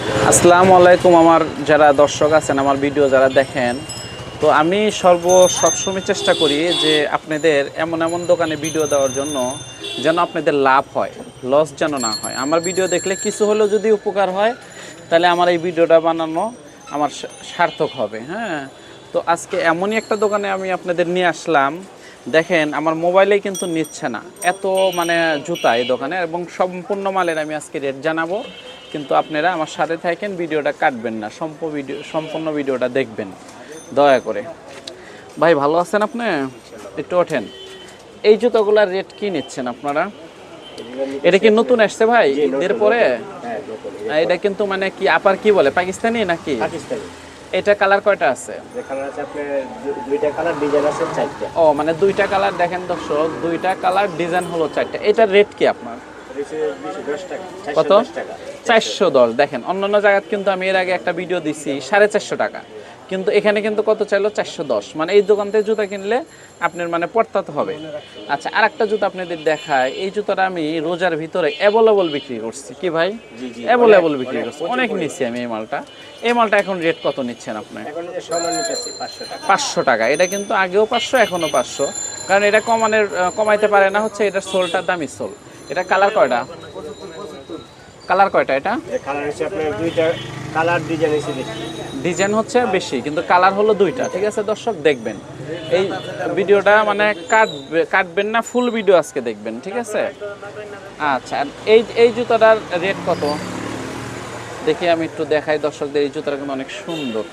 আসসালামু আলাইকুম, আমার যারা দর্শক আছেন, আমার ভিডিও যারা দেখেন, তো আমি সর্ব সবসময় চেষ্টা করি যে আপনাদের এমন এমন দোকানে ভিডিও দেওয়ার জন্য যেন আপনাদের লাভ হয়, লস যেন না হয়। আমার ভিডিও দেখলে কিছু হলেও যদি উপকার হয়, তাহলে আমার এই ভিডিওটা বানানো আমার সার্থক হবে হ্যাঁ? তো আজকে এমনই একটা দোকানে আমি আপনাদের নিয়ে আসলাম। দেখেন, আমার মোবাইলেই কিন্তু নিচ্ছে না। এত মানে জুতা এই দোকানে, এবং সম্পূর্ণ মালের আমি আজকে রেট জানাব। কিন্তু আপনারা আমার সাথে থাকেন ভিডিওটা কাটবেন না সম্প ভিডিও সম্পূর্ণ ভিডিওটা দেখবেন। দয়া করে। ভাই ভালো আছেন আপনি? একটু ওঠেন। এই জুতোগুলার রেট কি নিচ্ছেন আপনারা? এটা কি নতুন আসছে ভাই? ঈদের পরে? হ্যাঁ, এটা কিন্তু মানে কি আপার কি বলে? পাকিস্তানি নাকি? পাকিস্তানি। এটা কালার কয়টা আছে? দুইটা কালার ডিজাইন আছে চারটা। ও মানে দুইটা কালার দেখেন দর্শক দুইটা কালার ডিজাইন হলো চারটা। এটার রেট কি আপনার? এটা হচ্ছে 210 টাকা। কত চারশো দশ। দেখেন অন্যান্য জায়গায় কিন্তু আমি এর আগে একটা ভিডিও দিছি সাড়ে চারশো টাকা। কিন্তু এখানে কিন্তু কত চাইলো? চারশো দশ। মানে এই দোকান থেকে জুতা কিনলে আপনার মানে পড়তাতে হবে। আচ্ছা আর একটা জুতা আপনাদের দেখায় এই জুতাটা আমি রোজার ভিতরে অ্যাভেলেবল বিক্রি করছি। কি ভাই। অ্যাভেলেবল বিক্রি করছি। অনেক নিচ্ছি আমি এই মালটা। এই মালটা এখন রেট কত নিচ্ছেন আপনি? এখন যে সমান নিতেছি 500 টাকা। পাঁচশো টাকা। এটা কিন্তু আগেও পাঁচশো এখনও পাঁচশো। কারণ এটা কমানের কমাইতে পারে না হচ্ছে এটার সোলটা দামি সোল। এটা কালার কয়টা? কালার কয়টা এটা? কালার হচ্ছে আপনার দুইটা কালার ডিজাইন বেশি। ডিজাইন হচ্ছে বেশি কিন্তু কালার হলো দুইটা ঠিক আছে? দর্শক দেখবেন। এই ভিডিওটা মানে কাটবে কাটবেন না ফুল ভিডিও আজকে দেখবেন ঠিক আছে? আচ্ছা আর এই এই জুতাটার রেট কত? দেখি আমি একটু দেখাই দর্শকদের এই জুতাটা কিন্তু অনেক সুন্দর।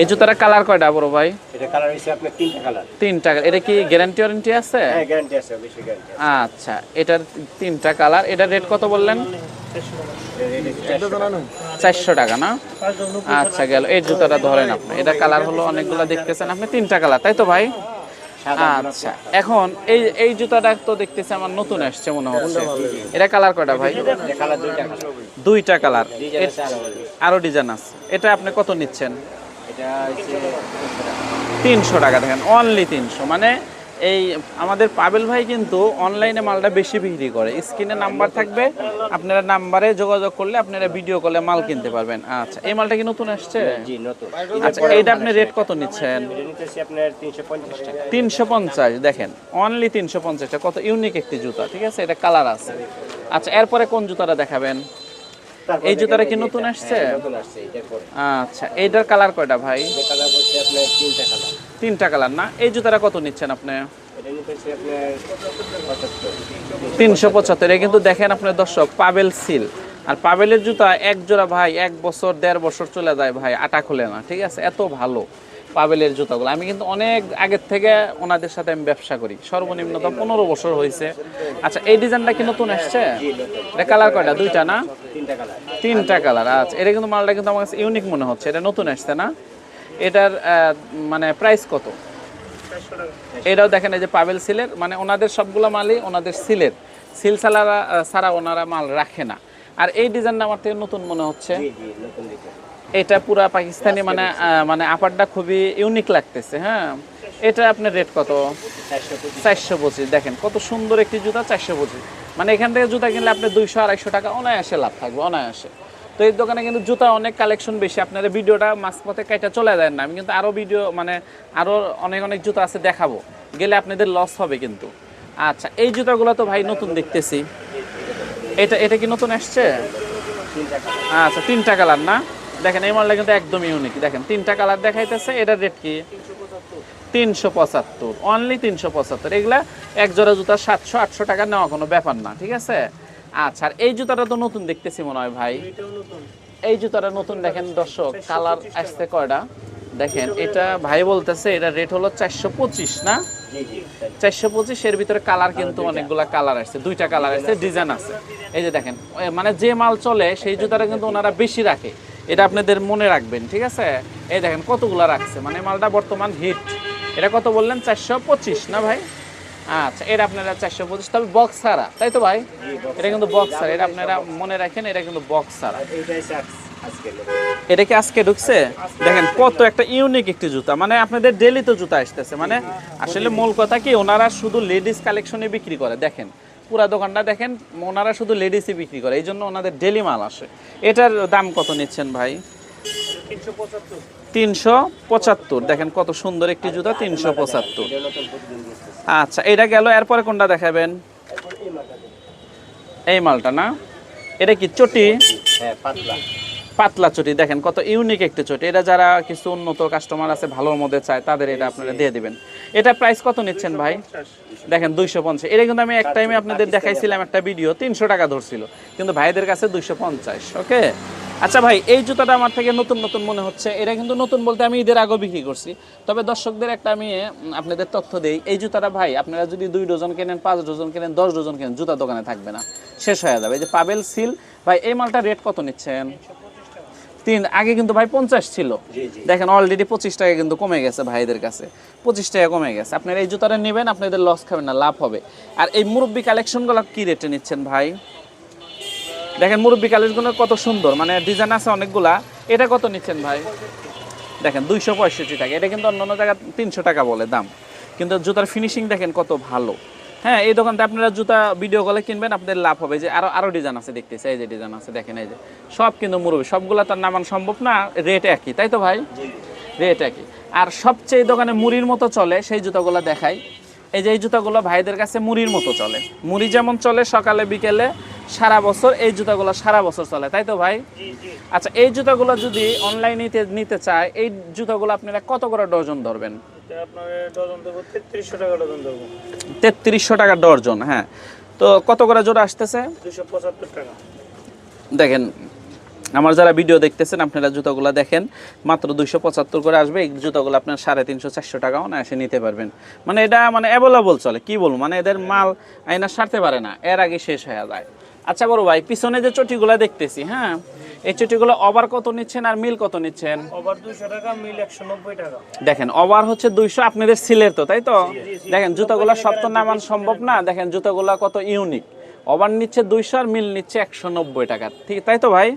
এই জুতাটা কালার কয়টা বড় ভাই? এটা কালার হইছে আপনার তিনটা কালার। তিনটা এটা কি গ্যারান্টি ওয়ারেন্টি আছে? হ্যাঁ গ্যারান্টি আছে বেশি গ্যারান্টি আচ্ছা এটার তিনটা কালার। এটার রেট কত বললেন? চারশো টাকা না? আচ্ছা গেল। এই জুতাটা ধরেন আপনি। এটা কালার হলো অনেকগুলো দেখতেছেন। আপনি তিনটা কালার তাই তো ভাই? আচ্ছা এখন এই এই জুতাটা তো দেখতেছি আমার নতুন আসছে মনে হচ্ছে। এটা কালার কয়টা ভাই? দুইটা কালার দুইটা কালার আরও ডিজাইন আছে। এটা আপনি কত নিচ্ছেন? এটা হচ্ছে 300 টাকা। তিনশো টাকা দেখেন অনলি তিনশো। মানে এই আমাদের পাবেল ভাই কিন্তু অনলাইনে মালটা বেশি বিক্রি করে। স্ক্রিনে নাম্বার থাকবে আপনারা নাম্বারে যোগাযোগ করলে আপনারা ভিডিও কলে মাল কিনতে পারবেন। আচ্ছা এই মালটা কি নতুন আসছে? জি নতুন। আচ্ছা এইটা আপনি রেট কত নিচ্ছেন? এটা নিতেছি আপনার 350 টাকা। তিনশো পঞ্চাশ দেখেন অনলি তিনশো পঞ্চাশটা কত ইউনিক একটি জুতা ঠিক আছে? এটা কালার আছে। আচ্ছা এরপরে কোন জুতাটা দেখাবেন? এই জুতাটা কি নতুন এটা। আসছে? হ্যাঁ, নতুন আসছে আচ্ছা এইটার কালার কয়টা ভাই? এটা কালার আপনার তিনটা কালার তিনটা কালার না। এই জুতাটা কত নিচ্ছেন আপনি? এটা নিতেছি আপনার 75 তিনশো পঁচাত্তর। কিন্তু দেখেন আপনার দর্শক, পাবেল সিল। আর পাবেলের জুতা এক জোড়া ভাই, এক বছর, দেড় বছর চলে যায় ভাই, আটা খুলে না, ঠিক আছে? এত ভালো পাবেলের জুতাগুলো। আমি কিন্তু অনেক আগের থেকে ওনাদের সাথে আমি ব্যবসা করি। সর্বনিম্ন তো পনেরো বছর হয়েছে। আচ্ছা এই ডিজাইনটা কি নতুন আসছে এটা কালার কয়টা? দুইটা না? তিনটা কালার। তিনটা কালার। আচ্ছা এটা কিন্তু মালটা কিন্তু আমার কাছে ইউনিক মনে হচ্ছে। এটা নতুন আসছে না? এটার মানে প্রাইস কত? এটাও দেখেন এই যে পাবেল সিলের মানে ওনাদের সবগুলো মালই ওনাদের সিলের। সিল সালারা ছাড়া ওনারা মাল রাখে না। আর এই ডিজাইনটা আমার থেকে নতুন মনে হচ্ছে। এটা পুরা পাকিস্তানি মানে মানে আপারটা খুবই ইউনিক লাগতেছে হ্যাঁ? এটা আপনার রেট কত? চারশো পঁচিশ। দেখেন কত সুন্দর একটি জুতা চারশো পঁচিশ। মানে এখান থেকে জুতা কিনলে আপনি দুইশো আড়াইশো টাকা অনায়াসে লাভ থাকবে অনায়াসে। তো এই দোকানে কিন্তু জুতা অনেক কালেকশন বেশি। আপনারা ভিডিওটা মাঝপথে কাইটা চলে দেন না। আমি কিন্তু আরও ভিডিও মানে আরও অনেক অনেক জুতা আছে দেখাবো। গেলে আপনাদের লস হবে কিন্তু। আচ্ছা এই জুতাগুলো তো ভাই নতুন দেখতেছি। এটা এটা কি নতুন আসছে? আচ্ছা তিনটা কালার না? দেখেন, এই মালটা কিন্তু একদম ইউনিক দেখেন, তিনটা কালার দেখাইতেছে। এটার রেট কি? তিনশো পঁচাত্তর। অনলি তিনশো পঁচাত্তর। এগুলা এক জোড়া জুতা সাতশো, আটশো টাকা নেওয়া কোনো ব্যাপার না, ঠিক আছে? আচ্ছা আর এই জুতাটা তো নতুন দেখতেছি মনে হয় ভাই। এই জুতাটা নতুন দেখেন দর্শক কালার আসতে কয়টা? দেখেন এটা ভাই বলতেছে এটা রেট হলো চারশো পঁচিশ না? চারশো পঁচিশ এর ভিতরে কালার কিন্তু অনেকগুলা কালার আসছে দুইটা কালার আসছে ডিজাইন আছে। এই যে দেখেন মানে যে মাল চলে সেই জুতাটা কিন্তু ওনারা বেশি রাখে। এটা আপনাদের মনে রাখবেন ঠিক আছে? এই দেখেন কতগুলা রাখছে মানে মালটা বর্তমান হিট। এটা কত বললেন? চারশো পঁচিশ না ভাই? আচ্ছা এটা আপনারা চারশো পঁচিশ। তবে বক্স ছাড়া তাই তো ভাই? এটা কিন্তু বক্স ছাড়া। এটা আপনারা মনে রাখেন এটা কিন্তু বক্স ছাড়া। এটা কি আজকে ঢুকছে? দেখেন কত একটা ইউনিক একটি জুতা। মানে আপনাদের ডেলি তো জুতা আসতেছে। মানে আসলে মূল কথা কি ওনারা শুধু লেডিস কালেকশনে বিক্রি করে। দেখেন পুরা দোকানটা দেখেন ওনারা শুধু লেডিসই বিক্রি করে। এই জন্য ওনাদের ডেলি মাল আসে। এটার দাম কত নিচ্ছেন ভাই? তিনশো পঁচাত্তর। দেখেন কত সুন্দর একটি জুতা তিনশো পঁচাত্তর। আচ্ছা এটা গেল এরপরে কোনটা দেখাবেন? এই মালটা এই মালটা না? এটা কি চটি? হ্যাঁ পাতলা। পাতলা চটি দেখেন কত ইউনিক একটি চটি। এটা যারা কিছু উন্নত কাস্টমার আছে ভালোর মধ্যে চায় তাদের এটা আপনারা দিয়ে দিবেন। এটা প্রাইস কত নিচ্ছেন ভাই? দেখেন দুইশো পঞ্চাশ। এটা কিন্তু আমি এক টাইমে আপনাদের দেখাইছিলাম একটা ভিডিও তিনশো টাকা ধরছিল। কিন্তু ভাইদের কাছে দুইশো পঞ্চাশ ওকে আচ্ছা ভাই এই জুতাটা আমার থেকে নতুন নতুন মনে হচ্ছে। এটা কিন্তু নতুন বলতে আমি ঈদের আগেও বিক্রি করছি। তবে দর্শকদের একটা আমি আপনাদের তথ্য দেই। এই জুতাটা ভাই আপনারা যদি দুই ডজন কেনেন পাঁচ ডজন কেনেন দশ ডজন কেনেন জুতা দোকানে থাকবে না। শেষ হয়ে যাবে। এই যে পাবেল সিল ভাই এই মালটা রেট কত নিচ্ছেন? তিন আগে কিন্তু ভাই পঞ্চাশ ছিল। দেখেন অলরেডি পঁচিশ টাকা কিন্তু কমে গেছে ভাইদের কাছে। পঁচিশ টাকা কমে গেছে। আপনারা এই জুতাটা নেবেন আপনাদের লস খাবেন না লাভ হবে। আর এই মুরব্বী কালেকশনগুলো কি রেটে নিচ্ছেন ভাই? দেখেন মুরব্বী কালেকশনগুলো কত সুন্দর মানে ডিজাইন আছে অনেকগুলা। এটা কত নিচ্ছেন ভাই? দেখেন, দুইশো পঁয়ষট্টি টাকা। এটা কিন্তু অন্য অন্য জায়গায় তিনশো টাকা বলে দাম। কিন্তু জুতার ফিনিশিং দেখেন কত ভালো। হ্যাঁ এই দোকানতে আপনারা জুতা ভিডিও কলে কিনবেন, আপনাদের লাভ হবে। যে আরও আরও ডিজাইন আছে দেখতেছে। এই যে ডিজাইন আছে, দেখেন এই যে। সব কিন্তু মুরবি সবগুলা তার নামান সম্ভব না। রেট একই, তাই তো ভাই? রেট একই। আর সবচেয়ে দোকানে মুড়ির মতো চলে, সেই জুতাগুলো দেখাই। এই যে এই জুতাগুলো ভাইদের কাছে মুড়ির মতো চলে। মুড়ি যেমন চলে সকালে, বিকেলে সারা বছর এই জুতাগুলো সারা বছর চলে তাই তো ভাই? আচ্ছা এই জুতাগুলো যদি অনলাইনে নিতে চায় এই জুতাগুলো আপনারা কত করে ডজন ধরবেন? তেত্রিশশো টাকা ডজন হ্যাঁ। তো কত করে জোড়া আসতেছে? টাকা। দেখেন আমার যারা ভিডিও দেখতেছেন আপনারা জুতোগুলো দেখেন মাত্র দুইশো পঁচাত্তর করে আসবে এই জুতোগুলো আপনার সাড়ে তিনশো চারশো টাকাও না এসে নিতে পারবেন। মানে এটা মানে অ্যাভেলেবল চলে কি বলব? মানে এদের মাল আইনা সারতে পারে না এর আগে শেষ হয়ে যায়। আচ্ছা বড় ভাই পিছনে যে চটিগুলো দেখতেছি হ্যাঁ? এই চটিগুলো ওভার কত নিচ্ছেন আর মিল কত নিচ্ছেন? ওভার দুশো টাকা মিল একশো নব্বই টাকা। দেখেন ওভার হচ্ছে দুইশো আপনাদের সিলের তো তাই তো? দেখেন জুতোগুলো সব তো নামান সম্ভব না। দেখেন জুতোগুলো কত ইউনিক ওভার নিচ্ছে দুইশো আর মিল নিচ্ছে একশো নব্বই টাকা। ঠিক তাই তো ভাই?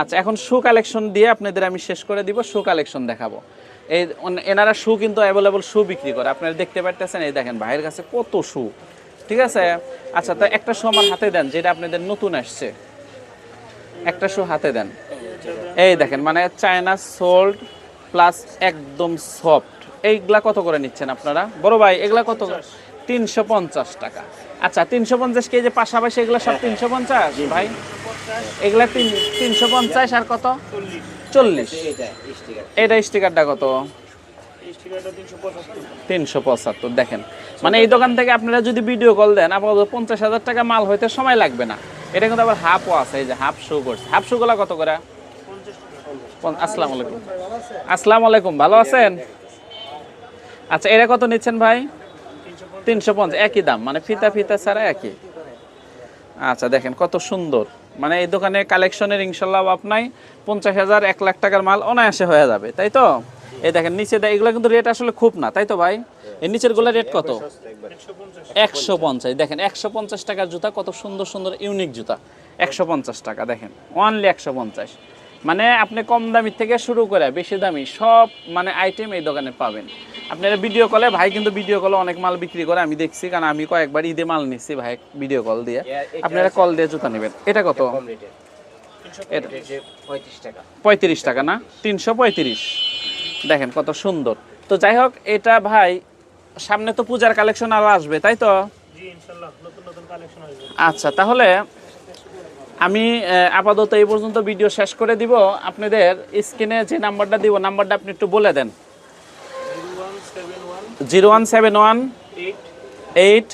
আচ্ছা এখন শু কালেকশন দিয়ে আপনাদের আমি শেষ করে দিব শু কালেকশন দেখাবো। এই এনারা শু কিন্তু অ্যাভেলেবল শু বিক্রি করে। আপনারা দেখতে পারতেছেন এই দেখেন ভাইয়ের কাছে কত শু ঠিক আছে আচ্ছা তো একটা শো আমার হাতে দেন যেটা আপনাদের নতুন আসছে একটা শু হাতে দেন এই দেখেন মানে চায়না সোল্ড প্লাস একদম সফট এইগুলা কত করে নিচ্ছেন আপনারা বড় ভাই এগুলা কত তিনশো পঞ্চাশ টাকা আচ্ছা তিনশো পঞ্চাশ কেজি পাশাপাশি এগুলো সব তিনশো পঞ্চাশ ভাই এগুলা তিন তিনশো পঞ্চাশ আর কত চল্লিশ এটা স্টিকারটা কত তিনশো পঁচাত্তর। দেখেন। মানে এই দোকান থেকে আপনারা যদি ভিডিও কল দেন আপাতত পঞ্চাশ হাজার টাকা মাল হইতে সময় লাগবে না। এটা কিন্তু আবার হাফও আছে এই যে হাফ শো করছে। হাফ শো গুলা কত করে? আসসালামু আলাইকুম। আসসালামু আলাইকুম ভালো আছেন? আচ্ছা এটা কত নিচ্ছেন ভাই? তিনশো পঞ্চাশ একই দাম মানে ফিতা ফিতা ছাড়া একই। আচ্ছা দেখেন কত সুন্দর। মানে এই দোকানে কালেকশনের ইনশাল্লাহ অভাব নাই। পঞ্চাশ হাজার এক লাখ টাকার মাল অনায়াসে হয়ে যাবে তাই তো? এই দেখেন নিচে দেয় এগুলো কিন্তু রেট আসলে খুব না তাই তো ভাই? এর নিচেরগুলো রেট কত? একশো পঞ্চাশ। দেখেন একশো পঞ্চাশ টাকার জুতা কত সুন্দর সুন্দর ইউনিক জুতা। একশো পঞ্চাশ টাকা দেখেন অনলি একশো পঞ্চাশ। মানে আপনি কম দামি থেকে শুরু করে বেশি দামি সব মানে আইটেম এই দোকানে পাবেন। আপনারা ভিডিও কলে ভাই কিন্তু ভিডিও কলে অনেক মাল বিক্রি করে আমি দেখছি কারণ আমি কয়েকবার ঈদে মাল নিচ্ছি ভাই ভিডিও কল দিয়ে। আপনারা কল দিয়ে জুতা নেবেন। এটা কত? পঁয়ত্রিশ টাকা না? তিনশো পঁয়ত্রিশ। দেখেন কত সুন্দর। তো যাই হোক এটা ভাই সামনে তো পূজার কালেকশন আরও আসবে তাই তো? আচ্ছা তাহলে আমি আপাতত এই পর্যন্ত ভিডিও শেষ করে দিব। আপনাদের স্ক্রিনে যে নাম্বারটা দিব নাম্বারটা আপনি একটু বলে দেন। Zero one seven one eight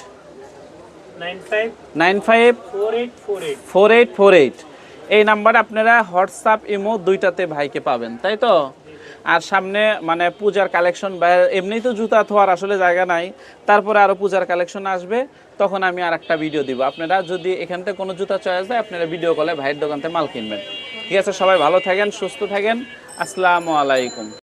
nine five nine five four eight four eight. Four eight four eight. এই নাম্বার আপনারা হোয়াটসঅ্যাপ ইমো দুইটাতে ভাইকে পাবেন তাই তো? আর সামনে মানে পূজার কালেকশন বা এমনিই তো জুতা থোয়ার আসলে জায়গা নাই, তারপরে আরও পূজার কালেকশন আসবে, তখন আমি আর একটা ভিডিও দিব। আপনারা যদি এখান থেকে কোনো জুতা চয়েস দেয়, আপনারা ভিডিও কলে ভাইয়ের দোকান থেকে মাল কিনবেন। ঠিক আছে, সবাই ভালো থাকেন, সুস্থ থাকেন। আসসালামু আলাইকুম।